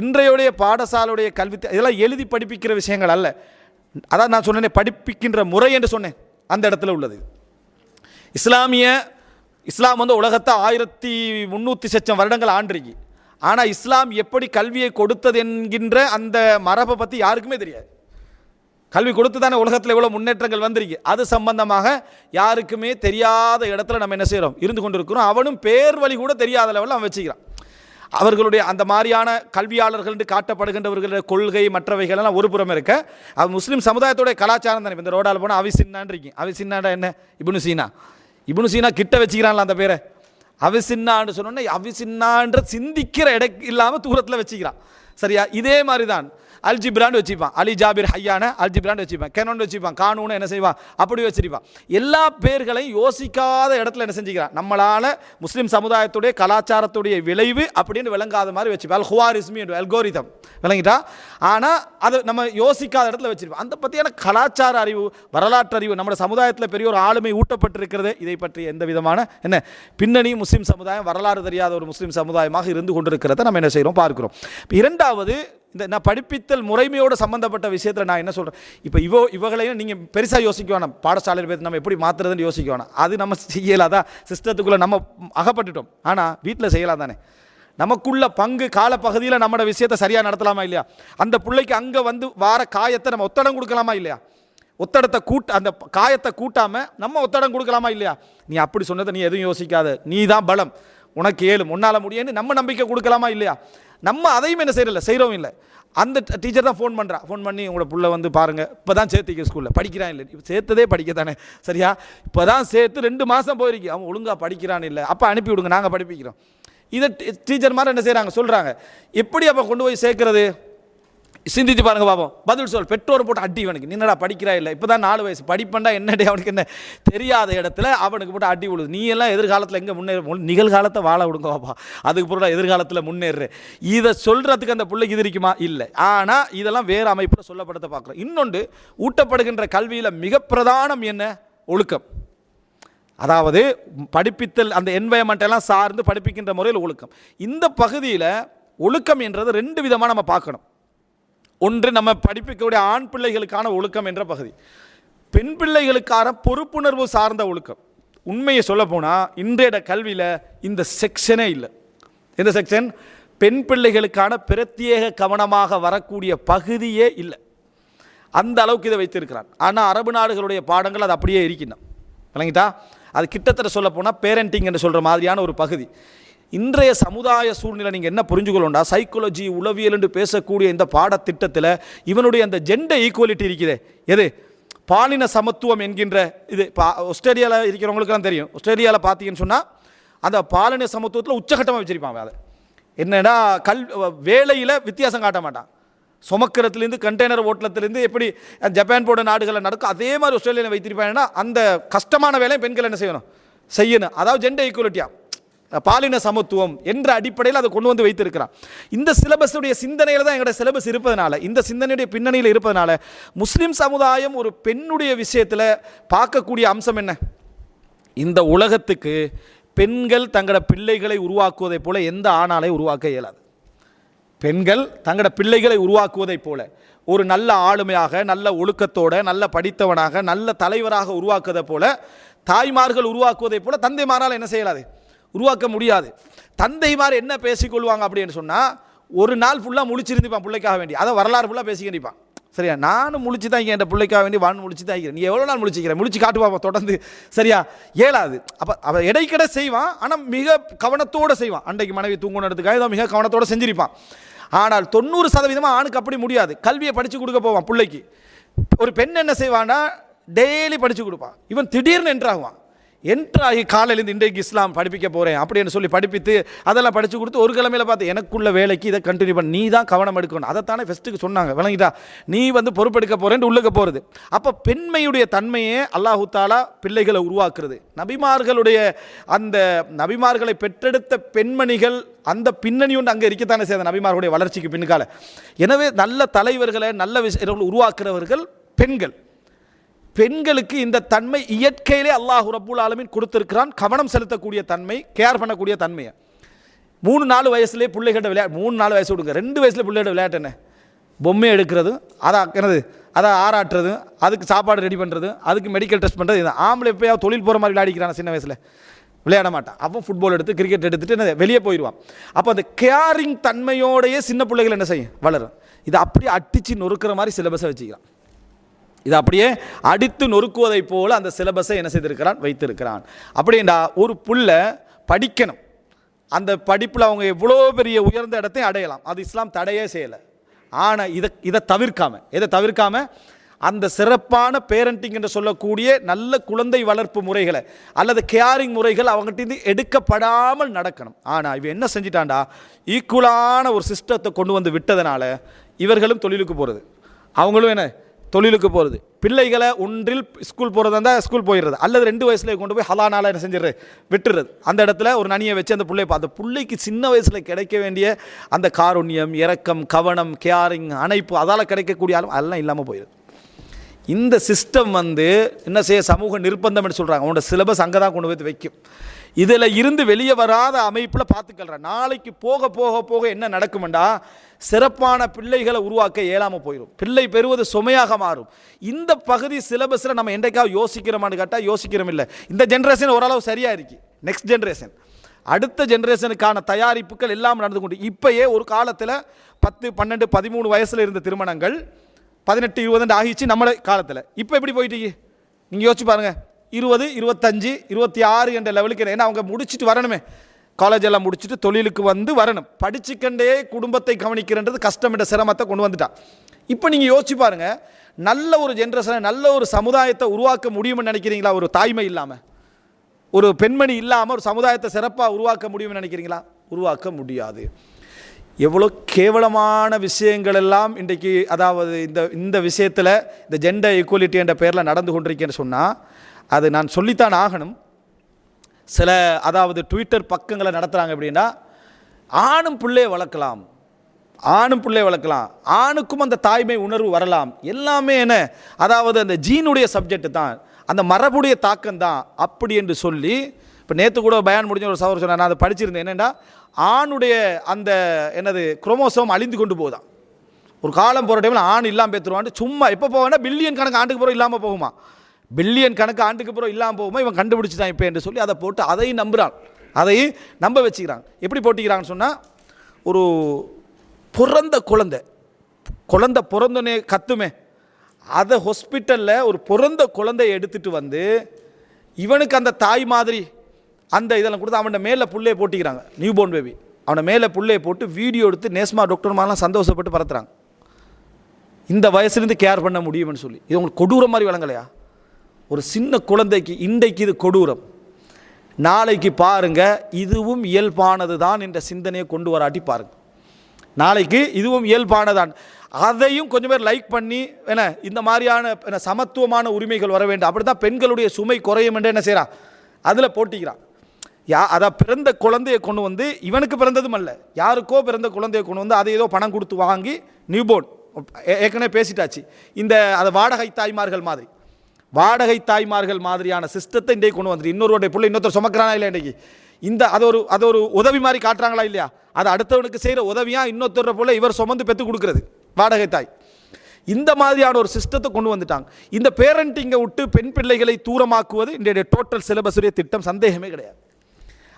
இன்றையுடைய பாடசாலையுடைய கல்வி இதெல்லாம் எழுதி படிப்பிக்கிற விஷயங்கள் அல்ல. அதான் நான் சொன்னேனே படிப்பிக்கின்ற முறை என்று சொன்னேன். அந்த இடத்துல உள்ளது இஸ்லாமிய இஸ்லாம் வந்து உலகத்தை ஆயிரத்தி முந்நூற்றி சச்சம் வருடங்கள் ஆண்டிருக்கு. ஆனால் இஸ்லாம் எப்படி கல்வியை கொடுத்தது என்கின்ற அந்த மரபை பற்றி யாருக்குமே தெரியாது. கல்வி கொடுத்து தானே உலகத்தில் எவ்வளோ முன்னேற்றங்கள் வந்திருக்கு. அது சம்பந்தமாக யாருக்குமே தெரியாத இடத்துல நம்ம என்ன செய்கிறோம் இருந்து கொண்டிருக்கிறோம். அவனும் பேர் வழி கூட தெரியாத லெவலில் அவன் வச்சுக்கிறான். அவர்களுடைய அந்த மாதிரியான கல்வியாளர்கள் என்று காட்டப்படுகின்றவர்களுடைய கொள்கை மற்றவைகள் எல்லாம் ஒரு புறம் இருக்க. அது முஸ்லீம் சமுதாயத்துடைய கலாச்சாரம் தானே. இந்த ரோடால் போனால் அவிசின்னான் இருக்கீங்க. அவிசின்னாண்டா என்ன? இபுனு சீனா. இபுனு சீனா கிட்ட வச்சுக்கிறான்ல அந்த பேரை. அவிசின்னான்னு சொன்னோன்னே அவிசின்னான்ற சிந்திக்கிற இட இல்லாமல் தூரத்தில் வச்சுக்கிறான். சரியா? இதே மாதிரி தான் அல்ஜிப்ரான் வச்சுப்பான். Ali Jabir ஹையான அல்ஜிப்ரான் வச்சுப்பான். கெனோன் வச்சுப்பான். கானூன்னு என்ன செய்வான்? அப்படி வச்சிருப்பான். எல்லா பேர்களையும் யோசிக்காத இடத்துல என்ன செஞ்சுக்கிறான்? நம்மளால் முஸ்லீம் சமுதாயத்துடைய கலாச்சாரத்துடைய விளைவு அப்படின்னு விளங்காத மாதிரி வச்சுப்பான். அல் ஹுவாரிஸ்மி அல்கோரிதம் விளங்கிட்டா? ஆனால் அது நம்ம யோசிக்காத இடத்துல வச்சிருப்போம் அந்த பற்றியான கலாச்சார அறிவு வரலாற்று அறிவு நம்ம சமுதாயத்தில் பெரிய ஒரு ஆளுமை ஊட்டப்பட்டிருக்கிறது. இதை பற்றி எந்த விதமான என்ன பின்னணி முஸ்லீம் சமுதாயம் வரலாறு தெரியாத ஒரு முஸ்லீம் சமுதாயமாக இருந்து கொண்டிருக்கிறத நம்ம என்ன செய்கிறோம் பார்க்கிறோம். இரண்டாவது இந்த நான் படிப்பித்தல் முறைமையோடு சம்மந்தப்பட்ட விஷயத்தில் நான் என்ன சொல்கிறேன் இப்போ இவோ இவங்களையும் நீங்கள் பெருசாக யோசிக்க வேணாம். பாடசாலையில் போய் நம்ம எப்படி மாற்றுறதுன்னு யோசிக்க வேணாம். அது நம்ம செய்யலாதான் சிஸ்டத்துக்குள்ளே நம்ம அகப்பட்டுட்டோம். ஆனால் வீட்டில் செய்யலாம் தானே நமக்குள்ள பங்கு காலப்பகுதியில் நம்மளோட விஷயத்தை சரியாக நடத்தலாமா இல்லையா? அந்த பிள்ளைக்கு அங்கே வந்து வார காயத்தை நம்ம ஒத்தடம் கொடுக்கலாமா இல்லையா? ஒத்தடத்தை கூட்ட அந்த காயத்தை கூட்டாமல் நம்ம ஒத்தடம் கொடுக்கலாமா இல்லையா? நீ அப்படி சொன்னதை நீ எதுவும் யோசிக்காத. நீ தான் பலம். உனக்கு ஏழு. உன்னால் முடியும்னு நம்ம நம்பிக்கை கொடுக்கலாமா இல்லையா? நம்ம அதையும் என்ன செய்யறதில்ல? செய்கிறோம் இல்லை. அந்த டீச்சர் தான் ஃபோன் பண்ணுறா ஃபோன் பண்ணி உங்களோட புள்ள வந்து பாருங்கள் இப்போ தான் சேர்த்திக்க ஸ்கூலில் படிக்கிறான் இல்லை. இப்போ சேர்த்ததே படிக்க தானே சரியா? இப்போ தான் சேர்த்து ரெண்டு மாதம் போயிருக்கு. அவன் ஒழுங்காக படிக்கிறான் இல்லை. அப்போ அனுப்பி விடுங்க. நாங்கள் படிப்பிக்கிறோம். இதை டீச்சர் மாதிரி என்ன செய்கிறாங்க சொல்கிறாங்க எப்படி அப்போ கொண்டு போய் சேர்க்குறது? சிந்திச்சு பாருங்க பாப்போம். பதில் சொல். பெற்றோர் போட்டு அடி இவனுக்கு. நின்னடா படிக்கிறா இல்லை? இப்போ தான் நாலு வயசு. படிப்பண்டா என்னடே அவனுக்கு என்ன தெரியாத இடத்துல அவனுக்கு போட்டு அடி விழுது. நீ எல்லாம் எதிர்காலத்தில் எங்கே முன்னேற நிகழ்காலத்தை வாழ விடுங்க பாப்பா. அதுக்கு பிறகு எதிர்காலத்தில் முன்னேறு. இதை சொல்கிறதுக்கு அந்த பிள்ளைக்கு இது இருக்குமா இல்லை. ஆனால் இதெல்லாம் வேறு அமைப்பில் சொல்லப்படுத்த பார்க்குறோம். இன்னொன்று ஊட்டப்படுகின்ற கல்வியில் மிக பிரதானம் என்ன? ஒழுக்கம். அதாவது படிப்பித்தல் அந்த environment எல்லாம் சார்ந்து படிப்பிக்கின்ற முறையில் ஒழுக்கம். இந்த பகுதியில் ஒழுக்கம் என்றது ரெண்டு விதமாக நம்ம பார்க்கணும். ஒன்று நம்ம படிப்பிக்கக்கூடிய ஆண் பிள்ளைகளுக்கான ஒழுக்கம் என்ற பகுதி. பெண் பிள்ளைகளுக்கான பொறுப்புணர்வு சார்ந்த ஒழுக்கம். உண்மையை சொல்ல போனால் இன்றைய கல்வியில் இந்த செக்ஷனே இல்லை. எந்த செக்ஷன்? பெண் பிள்ளைகளுக்கான பிரத்யேக கவனமாக வரக்கூடிய பகுதியே இல்லை. அந்த அளவுக்கு இதை வைத்திருக்கிறான். ஆனால் அரபு நாடுகளுடைய பாடங்கள் அது அப்படியே இருக்கின்றன. விளங்கிட்டா? அது கிட்டத்தட்ட சொல்ல போனால் பேரண்டிங் என்று சொல்கிற மாதிரியான ஒரு பகுதி. இன்றைய சமுதாய சூழ்நிலை நீங்கள் என்ன புரிஞ்சுக்கொள்ளண்டா சைக்காலஜி உளவியல் என்று பேசக்கூடிய இந்த பாடத்திட்டத்தில் இவனுடைய அந்த ஜெண்டர் ஈக்குவலிட்டி இருக்குதே. எது? பாலின சமத்துவம் என்கின்ற இது இப்போ ஆஸ்திரேலியாவில் இருக்கிறவங்களுக்குலாம் தெரியும். ஆஸ்திரேலியாவில் பார்த்தீங்கன்னு சொன்னால் அந்த பாலின சமத்துவத்தில் உச்சகட்டமாக வச்சிருப்பான் அதை. என்னென்னா கல் வேலையில் வித்தியாசம் காட்ட மாட்டான். சுமக்கிறதுலேருந்து கண்டெய்னர் ஓட்டலத்துலேருந்து எப்படி ஜப்பான் போன்ற நாடுகளில் நடக்கும் அதே மாதிரி ஆஸ்திரேலியாவில் வைத்திருப்பாங்கன்னா அந்த கஷ்டமான வேலையை பெண்கள் என்ன செய்யணும்? செய்யணும். அதாவது ஜெண்டர் ஈக்குவலிட்டியாக பாலின சமத்துவம் என்ற அடிப்படையில் அதை கொண்டு வந்து வைத்திருக்கிறான் இந்த சிலபஸுடைய சிந்தனையில் தான் எங்களோட சிலபஸ் இருப்பதனால இந்த சிந்தனையுடைய பின்னணியில் இருப்பதனால முஸ்லீம் சமுதாயம் ஒரு பெண்ணுடைய விஷயத்தில் பார்க்கக்கூடிய அம்சம் என்ன? இந்த உலகத்துக்கு பெண்கள் தங்களோட பிள்ளைகளை உருவாக்குவதைப் போல எந்த ஆணாலையும் உருவாக்க இயலாது. பெண்கள் தங்களோட பிள்ளைகளை உருவாக்குவதைப் போல ஒரு நல்ல ஆளுமையாக நல்ல ஒழுக்கத்தோட நல்ல படித்தவனாக நல்ல தலைவராக உருவாக்குவதைப் போல தாய்மார்கள் உருவாக்குவதைப் போல தந்தைமாரால் என்ன செய்யலாது? உருவாக்க முடியாது. தந்தைமார் என்ன பேசிக்கொள்வாங்க அப்படின்னு சொன்னால் ஒரு நாள் ஃபுல்லாக முழிச்சிருந்துப்பான் பிள்ளைக்காக வேண்டி. அதை வரலாறு ஃபுல்லாக பேசிக்கிருப்பான் சரியா? நானும் முழிச்சு தான் என் பிள்ளைக்காக வேண்டி வான் முழிச்சு தான் இருக்கிறேன் நீ எவ்வளோ நாள் முழிச்சிக்கிறேன் முழிச்சு காட்டு பார்ப்போம் தொடர்ந்து. சரியா? ஏலாது அப்போ அவன் இடைக்கடை செய்வான் ஆனால் மிக கவனத்தோடு செய்வான். அன்றைக்கு மனைவி தூங்கணுன்றதுக்காக இதை மிக கவனத்தோடு செஞ்சிருப்பான். ஆனால் தொண்ணூறு சதவீதமாக ஆணுக்கு அப்படி முடியாது. கல்வியை படித்து கொடுக்க போவான் பிள்ளைக்கு. ஒரு பெண் என்ன செய்வான்னா டெய்லி படித்து கொடுப்பான். இவன் திடீர்னு என்றாகுவான் என்ட்ராகி காலையிலேருந்து இன்றைக்கு இஸ்லாம் படிப்பிக்க போகிறேன் அப்படின்னு சொல்லி படிப்பித்து அதெல்லாம் படித்து கொடுத்து ஒரு கிழமையில பார்த்து எனக்குள்ள வேலைக்கு இதை கண்டினியூ பண்ண. நீ தான் கவனம் எடுக்கணும். அதைத்தானே ஃபஸ்ட்டுக்கு சொன்னாங்க. விளங்கிட்டா நீ வந்து பொறுப்பெடுக்க போகிறேன்னு உள்ளுக்க போகிறது அப்போ பெண்மையுடைய தன்மையே அல்லாஹு தாலா பிள்ளைகளை உருவாக்குறது. நபிமார்களுடைய அந்த நபிமார்களை பெற்றெடுத்த பெண்மணிகள் அந்த பின்னணி ஒன்று அங்கே இருக்கத்தானே செய்த நபிமார்களுடைய வளர்ச்சிக்கு பின்னுக்கால. எனவே நல்ல தலைவர்களை நல்ல விஷயங்களை உருவாக்குறவர்கள் பெண்கள். பெண்களுக்கு இந்த தன்மை இயற்கையிலே அல்லாஹ் ரபுல் ஆலமின் கொடுத்துருக்கிறான். கவனம் செலுத்தக்கூடிய தன்மை கேர் பண்ணக்கூடிய தன்மையை. மூணு நாலு வயசுலேயே பிள்ளைகிட்ட விளையாட்டு மூணு நாலு வயசு விடுங்க. ரெண்டு வயசில் பிள்ளைகிட்ட விளையாட்டு என்ன? பொம்மை எடுக்கிறது அதை என்னது அதை ஆராட்டுறது அதுக்கு சாப்பாடு ரெடி பண்ணுறது அதுக்கு மெடிக்கல் டெஸ்ட் பண்ணுறது இது ஆம்பளை எப்போயாவது தொழில் போகிற மாதிரி விளையாடிக்கிறான் சின்ன வயசில். விளையாட மாட்டான். அப்போ ஃபுட்பால் எடுத்து கிரிக்கெட் எடுத்துட்டு என்ன வெளியே போயிடுவான். அப்போ அந்த கேரிங் தன்மையோடையே சின்ன பிள்ளைகள் என்ன செய்யும்? வளரும். இதை அப்படியே அட்டிச்சு நொறுக்கிற மாதிரி சிலபஸை வச்சுக்கிறான். இது அப்படியே அடித்து நொறுக்குவதைப் போல் அந்த சிலபஸை என்ன செய்திருக்கிறான்? வைத்திருக்கிறான். அப்படின்னா ஒரு புள்ள படிக்கணும். அந்த படிப்பில் அவங்க எவ்வளோ பெரிய உயர்ந்த இடத்தையும் அடையலாம். அது இஸ்லாம் தடையே செய்யலை. ஆனால் இதை இதை தவிர்க்காம இதை தவிர்க்காம? அந்த சிறப்பான பேரண்டிங் என்று சொல்லக்கூடிய நல்ல குழந்தை வளர்ப்பு முறைகளை அல்லது கேரிங் முறைகள் அவங்ககிட்ட எடுக்கப்படாமல் நடக்கணும். ஆனால் இவன் என்ன செஞ்சிட்டான்டா? ஈக்குவலான ஒரு சிஸ்டத்தை கொண்டு வந்து விட்டதுனால இவர்களும் தொழிலுக்கு போகிறது அவங்களும் என்ன? தொழிலுக்கு போகிறது பிள்ளைகளை ஒன்றில் ஸ்கூல் போகிறதா இருந்தால் ஸ்கூல் போயிடுறது. அல்லது ரெண்டு வயசுல கொண்டு போய் ஹலானால என்ன செஞ்சிடுறது? விட்டுறது. அந்த இடத்துல ஒரு நனியை வச்சு அந்த பிள்ளை அந்த பிள்ளைக்கு சின்ன வயசில் கிடைக்க வேண்டிய அந்த காருண்யம் இரக்கம் கவனம் கேரிங் அணைப்பு அதால் கிடைக்கக்கூடிய ஆளும் அதெல்லாம் இல்லாமல் போயிடுது. இந்த சிஸ்டம் வந்து என்ன செய்ய? சமூக நிர்பந்தம்னு சொல்கிறாங்க அவனோட சிலபஸ் அங்கே தான் கொண்டு போய் வைக்கும். இதில் இருந்து வெளியே வராத அமைப்பில் பார்த்துக்கல்றேன் நாளைக்கு போக போக போக என்ன நடக்குமெண்டா? சிறப்பான பிள்ளைகளை உருவாக்க இயலாமல் போயிடும் பிள்ளை பெறுவது சுமையாக மாறும். இந்த பகுதி சிலபஸில் நம்ம என்றைக்காவது யோசிக்கிறோமான்னு கேட்டால் யோசிக்கிறோம் இல்லை இந்த ஜென்ரேஷன் ஓரளவு சரியாக இருக்குது நெக்ஸ்ட் ஜென்ரேஷன் அடுத்த ஜென்ரேஷனுக்கான தயாரிப்புகள் எல்லாம் நடந்து கொண்டு இப்போயே ஒரு காலத்தில் பத்து பன்னெண்டு பதிமூணு வயசில் இருந்த திருமணங்கள் பதினெட்டு இருபதுன்னு ஆகிச்சு நம்ம காலத்தில். இப்போ எப்படி போயிட்டீங்க நீங்கள் யோசிச்சு பாருங்கள் இருபது இருபத்தஞ்சு இருபத்தி ஆறு என்ற லெவலுக்கு ஏன்னா அவங்க முடிச்சுட்டு வரணுமே. காலேஜ் எல்லாம் முடிச்சுட்டு தொழிலுக்கு வந்து வரணும். படிச்சுக்கண்டே குடும்பத்தை கவனிக்கிறன்றது கஷ்டம் என்ற சிரமத்தை கொண்டு வந்துட்டான் இப்போ நீங்கள் யோசிச்சு பாருங்கள் நல்ல ஒரு ஜென்ரேஷனை நல்ல ஒரு சமுதாயத்தை உருவாக்க முடியும்னு நினைக்கிறீங்களா? ஒரு தாய்மை இல்லாமல் ஒரு பெண்மணி இல்லாமல் ஒரு சமுதாயத்தை சிறப்பாக உருவாக்க முடியும்னு நினைக்கிறீங்களா? உருவாக்க முடியாது. எவ்வளோ கேவலமான விஷயங்கள் எல்லாம் இன்றைக்கு அதாவது இந்த இந்த விஷயத்தில் இந்த ஜெண்டர் ஈக்குவலிட்டி என்ற பேரில் நடந்து கொண்டிருக்கேன்னு சொன்னால் அது நான் சொல்லித்தான் ஆகணும். சில அதாவது ட்விட்டர் பக்கங்களை நடத்துகிறாங்க அப்படின்னா ஆணும் பிள்ளையை வளர்க்கலாம். ஆணும் பிள்ளையை வளர்க்கலாம். ஆணுக்கும் அந்த தாய்மை உணர்வு வரலாம். எல்லாமே என்ன? அதாவது அந்த ஜீனுடைய சப்ஜெக்ட் தான். அந்த மரபுடைய தாக்கம் தான். அப்படி என்று சொல்லி இப்போ நேற்று கூட பயன் முடிஞ்ச ஒரு சவர் சொன்னார். நான் அதை படிச்சிருந்தேன். என்னென்னா ஆணுடைய அந்த என்னது குரோமோசோம் அழிந்து கொண்டு போகுதான் ஒரு காலம் போகிற டைமில் ஆண் இல்லாமல் பேத்துருவான்ட்டு சும்மா எப்போ போவேன்னா பில்லியன் கணக்கு ஆண்டுக்கு போகிற இல்லாமல் போகுமா பில்லியன் கணக்கு ஆண்டுக்கு அப்புறம் இல்லாமல் போகுமா இவன் கண்டுபிடிச்சிட்டான் இப்போ என்று சொல்லி அதை போட்டு அதையும் நம்புகிறான் அதையும் நம்ப வச்சுக்கிறாங்க எப்படி போட்டிக்கிறாங்கன்னு சொன்னால் ஒரு பிறந்த குழந்தை குழந்தை பிறந்தோன்னே கத்துமே அதை ஹாஸ்பிட்டலில் ஒரு பிறந்த குழந்தையை எடுத்துகிட்டு வந்து இவனுக்கு அந்த தாய் மாதிரி அந்த இதெல்லாம் கொடுத்து அவனை மேலே புள்ளையை போட்டிக்கிறாங்க. நியூ போர்ன் பேபி அவனை மேலே புள்ளையை போட்டு வீடியோ எடுத்து நேஸ்மா டாக்டர்மாரெலாம் சந்தோஷப்பட்டு பரத்துறாங்க. இந்த வயசுலேருந்து கேர் பண்ண முடியும்னு சொல்லி. இது உங்களுக்கு கொடூர மாதிரி வழங்கலையா ஒரு சின்ன குழந்தைக்கு இன்றைக்கு இது கொடூரம். நாளைக்கு பாருங்க இதுவும் இயல்பானது தான் என்ற சிந்தனையை கொண்டு வராட்டி பாருங்க. நாளைக்கு இதுவும் இயல்பானதான். அதையும் கொஞ்சம் பேர் லைக் பண்ணி என்ன இந்த மாதிரியான என்ன சமத்துவமான உரிமைகள் வர வேண்டும். அப்படி தான் பெண்களுடைய சுமை குறையும் என்று என்ன செய்கிறான் அதில் போட்டிக்கிறான். யா அதை பிறந்த குழந்தையை கொண்டு வந்து இவனுக்கு பிறந்ததும் அல்ல. யாருக்கோ பிறந்த குழந்தையை கொண்டு வந்து அதை ஏதோ பணம் கொடுத்து வாங்கி நியூபோர்ன் ஏற்கனவே பேசிட்டாச்சு. இந்த அதை வாடகை தாய்மார்கள் மாதிரி. வாடகை தாய்மார்கள் மாதிரியான சிஸ்டத்தை இன்றைக்கு கொண்டு வந்துட்டு இன்னொருடைய பிள்ளை இன்னொருத்தர் சுமக்கிறானா இல்லை இன்றைக்கி? இந்த அது ஒரு அது ஒரு உதவி மாதிரி காட்டுறாங்களா இல்லையா? அது அடுத்தவனுக்கு செய்கிற உதவியாக இன்னொருத்தர போல இவர் சுமந்து பெற்று கொடுக்குறது வாடகை தாய். இந்த மாதிரியான ஒரு சிஸ்டத்தை கொண்டு வந்துட்டாங்க. இந்த பேரண்டிங்கை விட்டு பெண் பிள்ளைகளை தூரமாக்குவது இன்றைய டோட்டல் சிலபஸுடைய திட்டம். சந்தேகமே கிடையாது.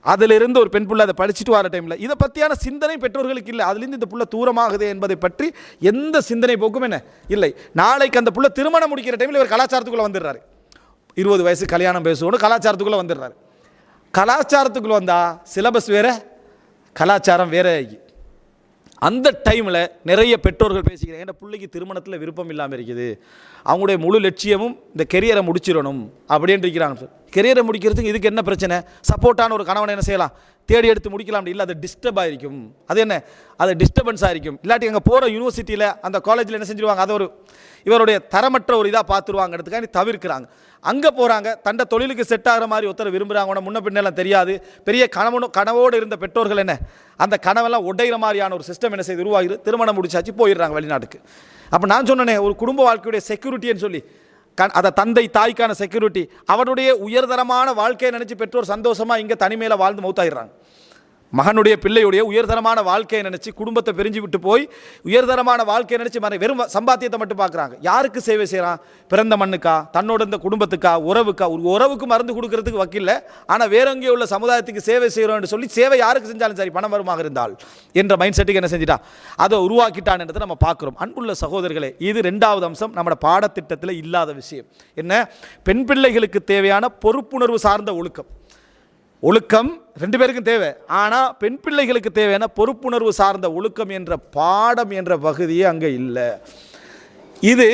அதிலிருந்து ஒரு பெண் பிள்ளை அதை படிச்சுட்டு வர டைமில் இதை பற்றியான சிந்தனை பெற்றோர்களுக்கு இல்லை. அதுலேருந்து இந்த புள்ள தூரமாகுது என்பதை பற்றி எந்த சிந்தனை போக்கும் என்ன? இல்லை. நாளைக்கு அந்த புள்ள திருமணம் முடிக்கிற டைமில் இவர் கலாச்சாரத்துக்குள்ளே வந்துடுறாரு. இருபது வயசு கல்யாணம் பேசுவோன்னு கலாச்சாரத்துக்குள்ளே வந்துடுறாரு. கலாச்சாரத்துக்குள்ளே வந்தால் சிலபஸ் வேறு கலாச்சாரம் வேற அந்த டைமில் நிறைய பெற்றோர்கள் பேசிக்கிறாங்க ஏன்னா பிள்ளைக்கு திருமணத்தில் விருப்பம் இல்லாமல் இருக்குது? அவங்களுடைய முழு லட்சியமும் இந்த கெரியரை முடிச்சிடணும். அப்படின்ட்டு இருக்கிறாங்க. சார் கெரியரை முடிக்கிறதுக்கு இதுக்கு என்ன பிரச்சனை? சப்போர்ட்டான ஒரு கணவனை என்ன செய்யலாம்? தேடி எடுத்து முடிக்கலாம் இல்லை அது டிஸ்டர்ப் ஆகிருக்கும் அது என்ன? அது டிஸ்டர்பன்ஸ் ஆகிருக்கும் இல்லாட்டி அங்கே போகிற யூனிவர்சிட்டியில் அந்த காலேஜில் என்ன செஞ்சிருவாங்க? அதை ஒரு இவருடைய தரமற்ற ஒரு இதாக பார்த்துருவாங்கிறதுக்காக தவிர்க்கிறாங்க. அங்கே போகிறாங்க தண்டை தொழிலுக்கு செட் ஆகிற மாதிரி ஒருத்தர் விரும்புகிறாங்க முன்ன பின்னெல்லாம் தெரியாது. பெரிய கணவனோ கனவோடு இருந்த பெற்றோர்கள் என்ன? அந்த கனவெல்லாம் உடைகிற மாதிரியான ஒரு சிஸ்டம் என்ன செய்து உருவாகிது திருமணம் முடிச்சாச்சு போயிடுறாங்க வெளிநாட்டுக்கு. அப்போ நான் சொன்னேனே ஒரு குடும்ப வாழ்க்கையுடைய செக்யூரிட்டின்னு சொல்லி அதை தந்தை தாய்க்கான செக்யூரிட்டி அவருடைய உயர்தரமான வாழ்க்கையை நினச்சி பெற்றோர் சந்தோஷமாக இங்கே தனிமையில் வாழ்ந்து மௌத்தாயிடுறாங்க. மகனுடைய பிள்ளையுடைய உயர்தரமான வாழ்க்கையை நினச்சி குடும்பத்தை பிரிஞ்சு விட்டு போய் உயர்தரமான வாழ்க்கையை நினச்சி மறை வெறும் சம்பாத்தியத்தை மட்டும் பார்க்குறாங்க. யாருக்கு சேவை செய்கிறான் பிறந்த மண்ணுக்கா? தன்னோட இந்த குடும்பத்துக்கா? உறவுக்கா? ஒரு உறவுக்கு மருந்து கொடுக்கறதுக்கு வக்கில்ல. ஆனால் வேற எங்கேயோ உள்ள சமுதாயத்துக்கு சேவை செய்கிறோம்னு சொல்லி சேவை யாருக்கு செஞ்சாலும் சரி பணம் வருமாக இருந்தால் என்ற மைண்ட் செட்டுக்கு என்ன செஞ்சிட்டா? அதை உருவாக்கிட்டான்ன்றதை நம்ம பார்க்குறோம். அன்புள்ள சகோதரர்களே இது ரெண்டாவது அம்சம் நம்மளோட பாடத்திட்டத்தில் இல்லாத விஷயம். என்ன? பெண் பிள்ளைகளுக்கு தேவையான பொறுப்புணர்வு சார்ந்த ஒழுக்கம். ஒழுக்கம் ரெண்டு பேருக்கும் தேவை. ஆனால் பெண் பிள்ளைகளுக்கு தேவையான பொறுப்புணர்வு சார்ந்த ஒழுக்கம் என்ற பாடம் என்ற பகுதியே அங்கே இல்லை. இது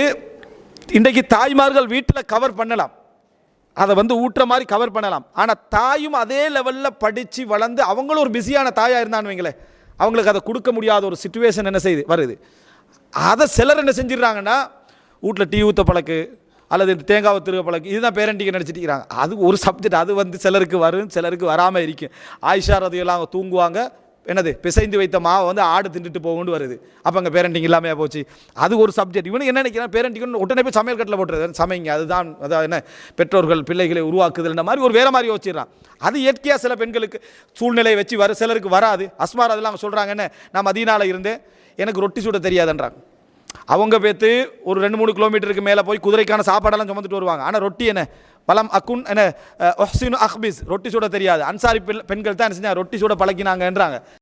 இன்றைக்கு தாய்மார்கள் வீட்டில் கவர் பண்ணலாம். அதை வந்து ஊட்டுற மாதிரி கவர் பண்ணலாம். ஆனால் தாயும் அதே லெவலில் படித்து வளர்ந்து அவங்களும் ஒரு பிஸியான தாயாக இருந்தான்னு வைங்களேன் அவங்களுக்கு அதை கொடுக்க முடியாத ஒரு சுச்சுவேஷன் என்ன செய்யுது வருது. அதை சிலர் என்ன செஞ்சிடுறாங்கன்னா வீட்டில் டீ ஊற்ற பழக்கு அல்லது இந்த தேங்காவை திருக இதுதான் பேரண்டிங்க நினச்சிட்டு அது ஒரு சப்ஜெக்ட் அது வந்து சிலருக்கு வரும் சிலருக்கு வராமல் இருக்கும். ஆயிஷா ரதையெல்லாம் அவங்க தூங்குவாங்க. என்னது? பிசைந்து வைத்த மாவை வந்து ஆடு தின்றுட்டு போகும்னு வருது. அப்போ அங்கே பேரண்டிங் இல்லாமையாக போச்சு. அது ஒரு சப்ஜெக்ட் இவனு என்ன நினைக்கிறான் பேரண்டிங் உடனே போய் சமையல் கட்டில் போட்டுறது. சமைங்க அதுதான் அதான் என்ன? பெற்றோர்கள் பிள்ளைகளை உருவாக்குதல்ன்ற மாதிரி ஒரு வேற மாதிரி யோசிச்சிடறான். அது இயற்கையாக சில பெண்களுக்கு சூழ்நிலையை வச்சு வர சிலருக்கு வராது. அஸ்மார் அதெல்லாம் சொல்கிறாங்க என்ன? நான் மதியனால் இருந்தேன். எனக்கு ரொட்டி சுட தெரியாதுன்றாங்க. அவங்க பேத்து ஒரு ரெண்டு மூணு கிலோமீட்டருக்கு மேலே போய் குதிரைக்கான சாப்பாடெல்லாம் சுமந்துட்டு வருவாங்க. ஆனால் ரொட்டி என்ன? பலம் அக்குன் என்ன? ஒஹ்சின் அஹ்பிஸ். ரொட்டி சுட தெரியாது. அன்சாரி பெண்கள் தான் என்ன செஞ்சாங்க? ரொட்டி சுட பழக்கினாங்கன்றாங்க